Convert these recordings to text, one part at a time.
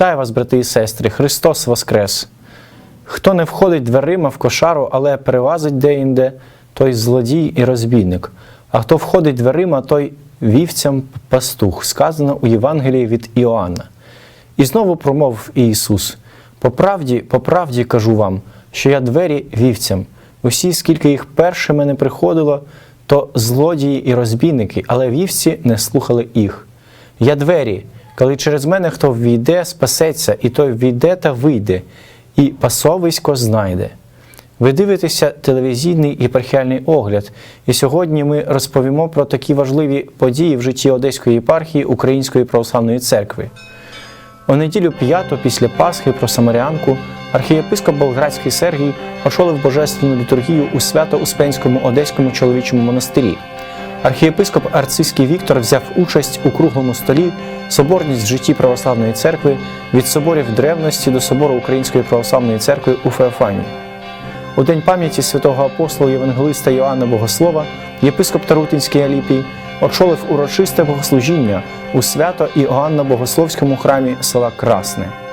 Вітаю вас, брати і сестри! Христос Воскрес! Хто не входить дверима в кошару, але перевазить деінде, той злодій і розбійник. А хто входить дверима, той вівцям пастух, сказано у Євангелії від Іоанна. І знову промовив Ісус: по правді, по правді кажу вам, що я двері вівцям. Усі, скільки їх перше мене приходило, то злодії і розбійники, але вівці не слухали їх. Я двері, коли через мене хто ввійде, спасеться, і той ввійде та вийде, і пасовисько знайде. Ви дивитеся телевізійний єпархіальний огляд, і сьогодні ми розповімо про такі важливі події в житті Одеської єпархії Української православної церкви. У неділю п'яту після Пасхи про Самарянку архієпископ Болградський Сергій очолив божественну літургію у Свято-Успенському Одеському чоловічому монастирі. Архієпископ Арцизький Віктор взяв участь у круглому столі Соборність в житті православної церкви від соборів древності до собору Української православної церкви у Феофані. У день пам'яті святого апостола Євангелиста Йоанна Богослова єпископ Тарутинський Аліпій очолив урочисте богослужіння у свято Іоанна Богословському храмі села Красне.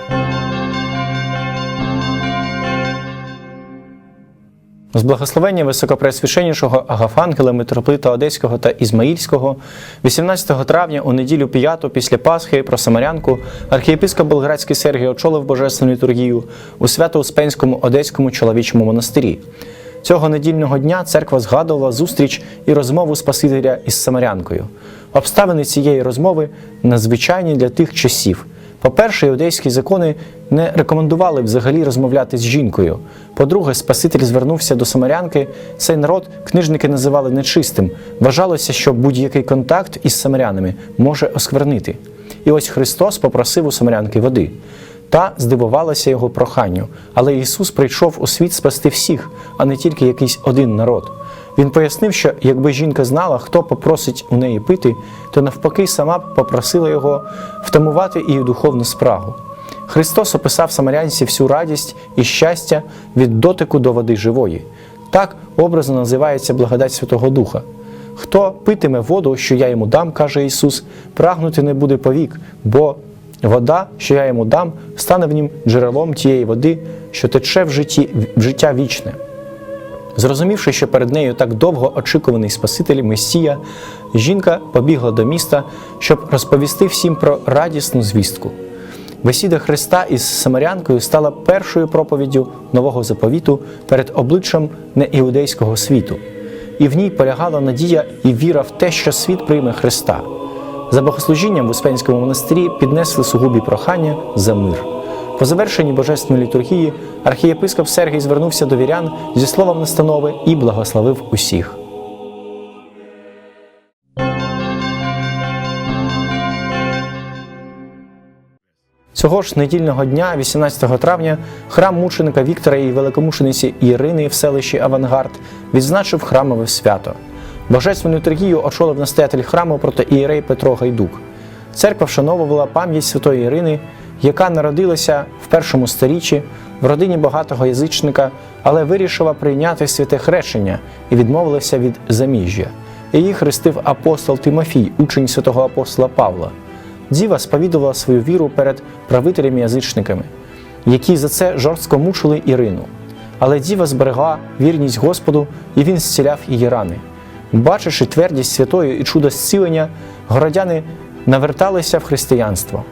З благословення високопреосвященнішого Агафангела, митрополита Одеського та Ізмаїльського, 18 травня у неділю п'яту після Пасхи про Самарянку архієпископ Болградський Сергій очолив божественну літургію у Свято-Успенському Одеському чоловічому монастирі. Цього недільного дня церква згадувала зустріч і розмову Спасителя із Самарянкою. Обставини цієї розмови надзвичайні для тих часів. По-перше, іудейські закони не рекомендували взагалі розмовляти з жінкою. По-друге, Спаситель звернувся до самарянки. Цей народ книжники називали нечистим. Вважалося, що будь-який контакт із самарянами може осквернити. І ось Христос попросив у самарянки води. Та здивувалася його проханню. Але Ісус прийшов у світ спасти всіх, а не тільки якийсь один народ. Він пояснив, що якби жінка знала, хто попросить у неї пити, то навпаки сама б попросила його втамувати її духовну спрагу. Христос описав самарянці всю радість і щастя від дотику до води живої. Так образно називається благодать Святого Духа. Хто питиме воду, що я йому дам, каже Ісус, прагнути не буде повік, бо вода, що я йому дам, стане в нім джерелом тієї води, що тече в житті в життя вічне. Зрозумівши, що перед нею так довго очікуваний Спаситель Месія, жінка побігла до міста, щоб розповісти всім про радісну звістку. Бесіда Христа із Самарянкою стала першою проповіддю нового заповіту перед обличчям неіудейського світу, і в ній полягала надія і віра в те, що світ прийме Христа. За богослужінням в Успенському монастирі піднесли сугубі прохання за мир. По завершенні божественної літургії архієпископ Сергій звернувся до вірян зі словом настанови і благословив усіх. Цього ж недільного дня, 18 травня, храм мученика Віктора і великомучениці Ірини в селищі Авангард відзначив храмове свято. Божественну літургію очолив настоятель храму проти протоієрей Петро Гайдук. Церква вшановувала пам'ять святої Ірини, яка народилася в першому сторіччі в родині багатого язичника, але вирішила прийняти святе хрещення і відмовилася від заміжжя. Її хрестив апостол Тимофій, учень святого апостола Павла. Діва сповідувала свою віру перед правителями язичниками, які за це жорстко мучили Ірину. Але діва зберегла вірність Господу, і він зціляв її рани. Бачивши твердість святої і чудо зцілення, городяни наверталися в християнство.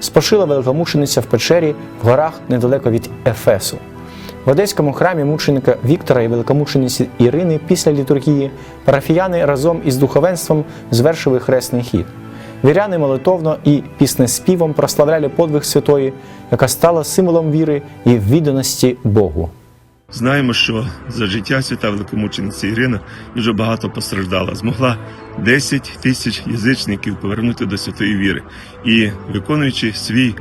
Спошила великомучениця в печері в горах недалеко від Ефесу. В Одеському храмі мученика Віктора і великомучениці Ірини після літургії парафіяни разом із духовенством звершили хресний хід. Віряни молитовно і піснеспівом прославляли подвиг святої, яка стала символом віри і відданості Богу. Знаємо, що за життя свята великомучениця Ірина дуже багато постраждала. Змогла 10 тисяч язичників повернути до святої віри. І виконуючи свій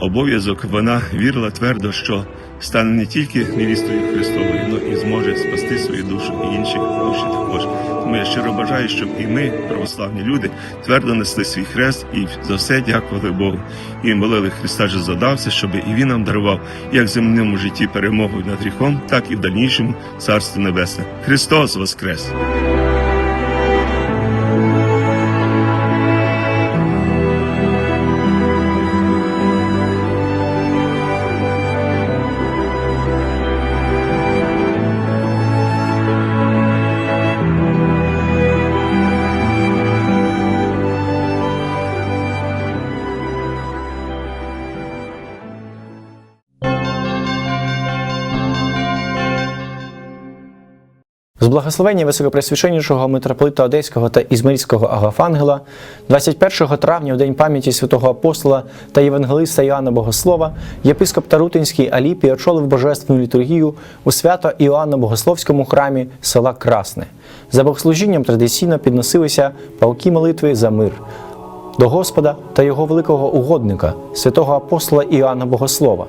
обов'язок, вона вірила твердо, що стане не тільки невістою Христовою, але і зможе спасти свою душу і інші душі також. Тому я щиро бажаю, щоб і ми, православні люди, твердо несли свій хрест і за все дякували Богу. І молили Христа же задався, щоб і Він нам дарував як в земному житті перемогу над гріхом, так і в дальнішому Царство Небесне. Христос Воскрес! Благословення високопресвященнішого митрополита Одеського та Ізмаїльського Агафангела 21 травня, у день пам'яті святого апостола та євангелиста Іоанна Богослова, єпископ Тарутинський Аліпій очолив божественну літургію у свято Іоанна Богословському храмі села Красне. За богослужінням традиційно підносилися палки молитви за мир до Господа та його великого угодника, святого апостола Іоанна Богослова.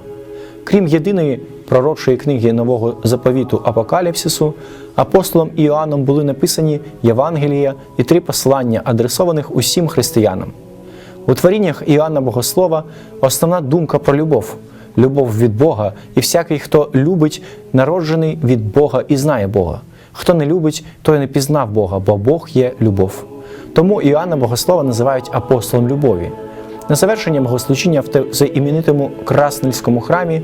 Крім єдиної пророчої книги нового заповіту Апокаліпсису, апостолом Іоанном були написані Євангелія і три послання, адресованих усім християнам. У творіннях Іоанна Богослова основна думка про любов, любов від Бога, і всякий, хто любить, народжений від Бога і знає Бога. Хто не любить, той не пізнав Бога, бо Бог є любов. Тому Іоанна Богослова називають апостолом любові. На завершення богослужіння в те- іменитому Краснельському храмі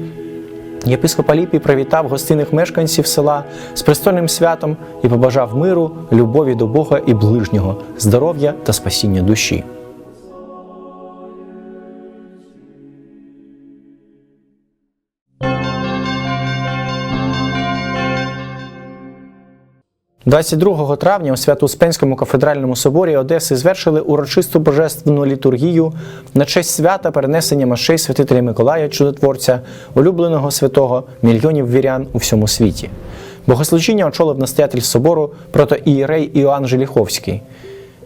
єпископ Аліпій привітав гостинних мешканців села з престольним святом і побажав миру, любові до Бога і ближнього, здоров'я та спасіння душі. – 22 травня у Свято-Успенському кафедральному соборі Одеси звершили урочисту божественну літургію на честь свята перенесення машей святителя Миколая Чудотворця, улюбленого святого мільйонів вірян у всьому світі. Богослужіння очолив настоятель собору протоієрей Іоанн Желіховський.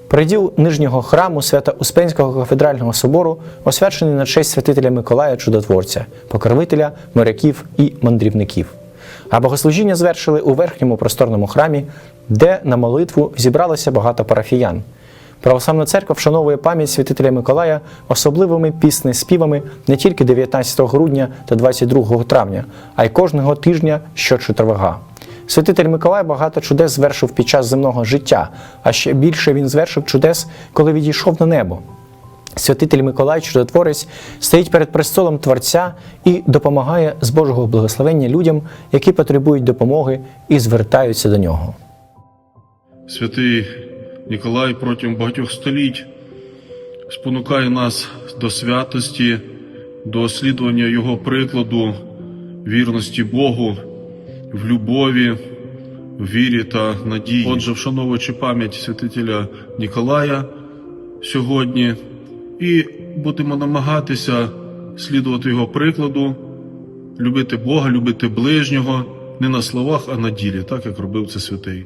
Приділ нижнього храму Свято-Успенського кафедрального собору освячений на честь святителя Миколая Чудотворця, покровителя моряків і мандрівників. А богослужіння звершили у верхньому просторному храмі, де на молитву зібралося багато парафіян. Православна церква вшановує пам'ять святителя Миколая особливими пісни співами не тільки 19 грудня та 22 травня, а й кожного тижня щочетверга. Святитель Миколай багато чудес звершив під час земного життя, а ще більше він звершив чудес, коли відійшов на небо. Святитель Миколай, чудотворець, стоїть перед престолом Творця і допомагає з Божого благословення людям, які потребують допомоги і звертаються до нього. Святий Ніколай протягом багатьох століть спонукає нас до святості, до слідування Його прикладу, вірності Богу, в любові, в вірі та надії. Отже, вшановуючи пам'ять святителя Ніколая сьогодні, і будемо намагатися слідувати його прикладу, любити Бога, любити ближнього не на словах, а на ділі, так як робив це святий.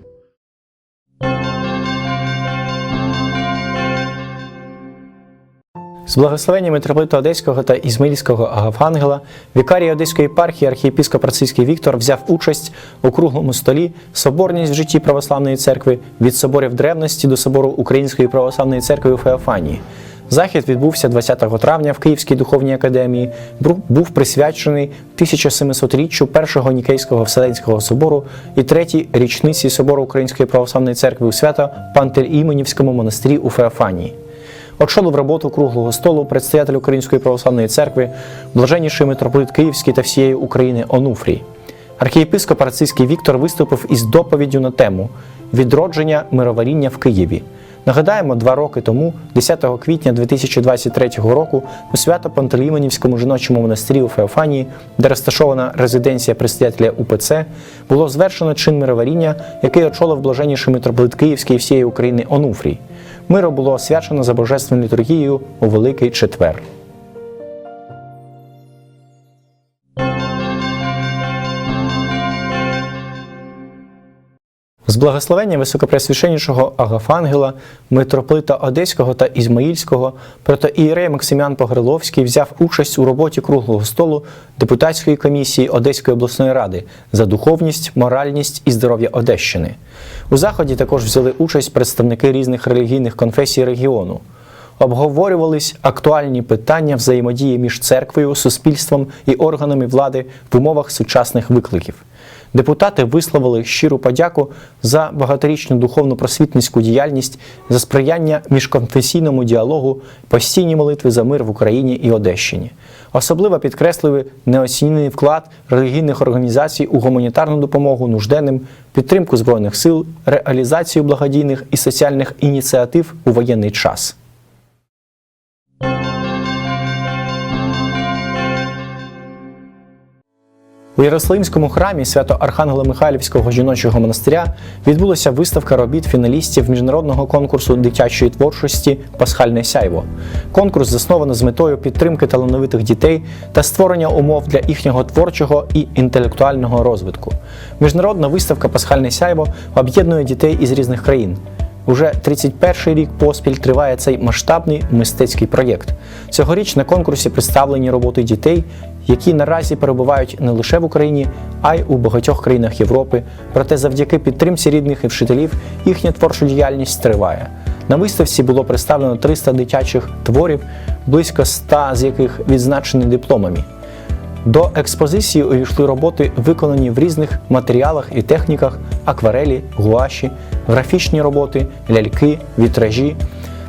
З благословення митрополита Одеського та Ізмаїльського Агафангела вікарій Одеської єпархії архієпископ Рацицький Віктор взяв участь у круглому столі Соборність в житті православної церкви від соборів древності до собору Української православної церкви у Феофанії. Захід відбувся 20 травня в Київській духовній академії. Був присвячений 1700-річчю першого Нікейського Вселенського собору і третій річниці собору Української православної церкви у свято Пантелеймонівському монастирі у Феофанії. Очолив роботу круглого столу предстоятель Української православної церкви, блаженніший митрополит Київський та всієї України Онуфрій. Архієпископ Арцизький Віктор виступив із доповіддю на тему Відродження мироваріння в Києві. Нагадаємо, два роки тому, 10 квітня 2023 року, у свято Пантелеймонівському жіночому монастирі у Феофанії, де розташована резиденція предстоятеля УПЦ, було звершено чин мироваріння, який очолив блаженніший митрополит Київський всієї України Онуфрій. Миро було освячено за божественною літургією у Великий Четвер. З благословення високопресвященнішого Агафангела, митрополита Одеського та Ізмаїльського, протоієрей Максимян Погриловський взяв участь у роботі круглого столу депутатської комісії Одеської обласної ради за духовність, моральність і здоров'я Одещини. У заході також взяли участь представники різних релігійних конфесій регіону. Обговорювались актуальні питання взаємодії між церквою, суспільством і органами влади в умовах сучасних викликів. Депутати висловили щиру подяку за багаторічну духовну просвітницьку діяльність, за сприяння міжконфесійному діалогу, постійні молитви за мир в Україні і Одещині. Особливо підкреслили неоцінений вклад релігійних організацій у гуманітарну допомогу нужденним, підтримку збройних сил, реалізацію благодійних і соціальних ініціатив у воєнний час. У Єрусалимському храмі свято Архангела Михайлівського жіночого монастиря відбулася виставка робіт фіналістів міжнародного конкурсу дитячої творчості Пасхальне сяйво. Конкурс засновано з метою підтримки талановитих дітей та створення умов для їхнього творчого і інтелектуального розвитку. Міжнародна виставка Пасхальне сяйво об'єднує дітей із різних країн. Уже 31-й рік поспіль триває цей масштабний мистецький проєкт. Цьогоріч на конкурсі представлені роботи дітей, які наразі перебувають не лише в Україні, а й у багатьох країнах Європи. Проте завдяки підтримці рідних і вчителів їхня творча діяльність триває. На виставці було представлено 300 дитячих творів, близько 100 з яких відзначені дипломами. До експозиції увійшли роботи, виконані в різних матеріалах і техніках: акварелі, гуаші, графічні роботи, ляльки, вітражі,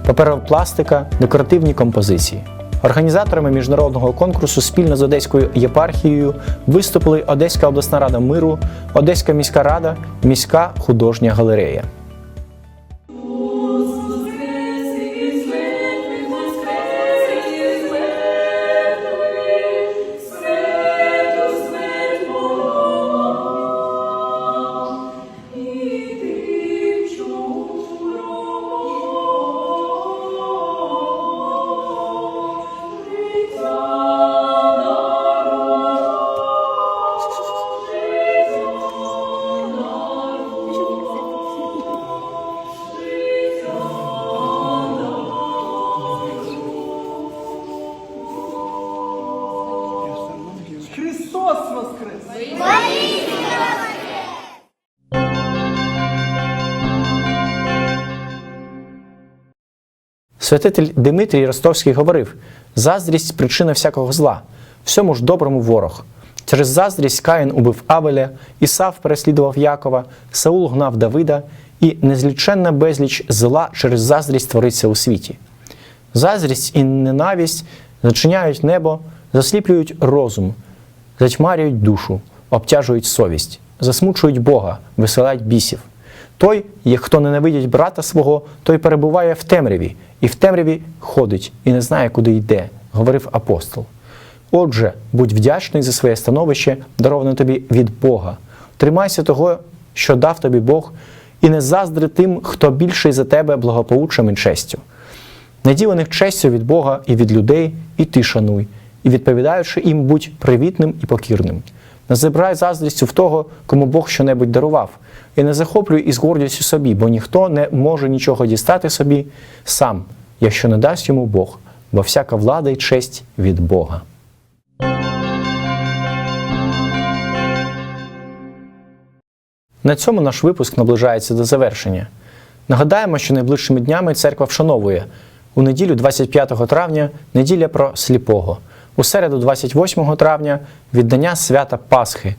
паперова пластика, декоративні композиції. Організаторами міжнародного конкурсу спільно з Одеською єпархією виступили Одеська обласна рада миру, Одеська міська рада, міська художня галерея. Святитель Димитрій Ростовський говорив: заздрість причина всякого зла, всьому ж доброму ворог. Через заздрість Каїн убив Авеля, Ісав переслідував Якова, Саул гнав Давида, і незліченна безліч зла через заздрість твориться у світі. Заздрість і ненависть зачиняють небо, засліплюють розум, затьмарюють душу, обтяжують совість, засмучують Бога, висилають бісів. Той, хто ненавидить брата свого, той перебуває в темряві, і в темряві ходить, і не знає, куди йде, говорив апостол. Отже, будь вдячний за своє становище, дароване тобі від Бога. Тримайся того, що дав тобі Бог, і не заздри тим, хто більший за тебе благополуччям і честю. Наділених честю від Бога і від людей, і ти шануй, і відповідаючи їм, будь привітним і покірним. Не забирай заздрістю в того, кому Бог щонебудь дарував, і не захоплюй із гордістю собі, бо ніхто не може нічого дістати собі сам, якщо не дасть йому Бог, бо всяка влада й честь від Бога. На цьому наш випуск наближається до завершення. Нагадаємо, що найближчими днями церква вшановує у неділю 25 травня неділя про сліпого, у середу 28 травня віддання свята Пасхи,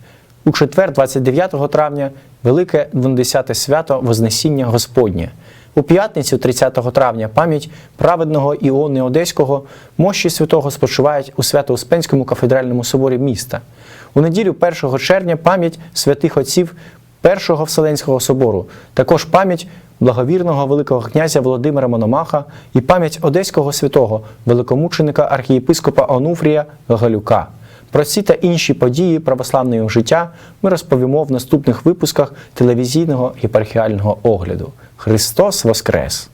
у четвер, 29 травня, велике 12 свято Вознесіння Господнє. У п'ятницю, 30 травня, пам'ять праведного Іони Одеського, мощі святого спочивають у Свято-Успенському кафедральному соборі міста. У неділю 1 червня пам'ять святих отців Першого Вселенського собору, також пам'ять благовірного Великого князя Володимира Мономаха і пам'ять Одеського святого великомученика архієпископа Онуфрія Галюка. Про ці та інші події православного життя ми розповімо в наступних випусках телевізійного єпархіального огляду. Христос Воскрес!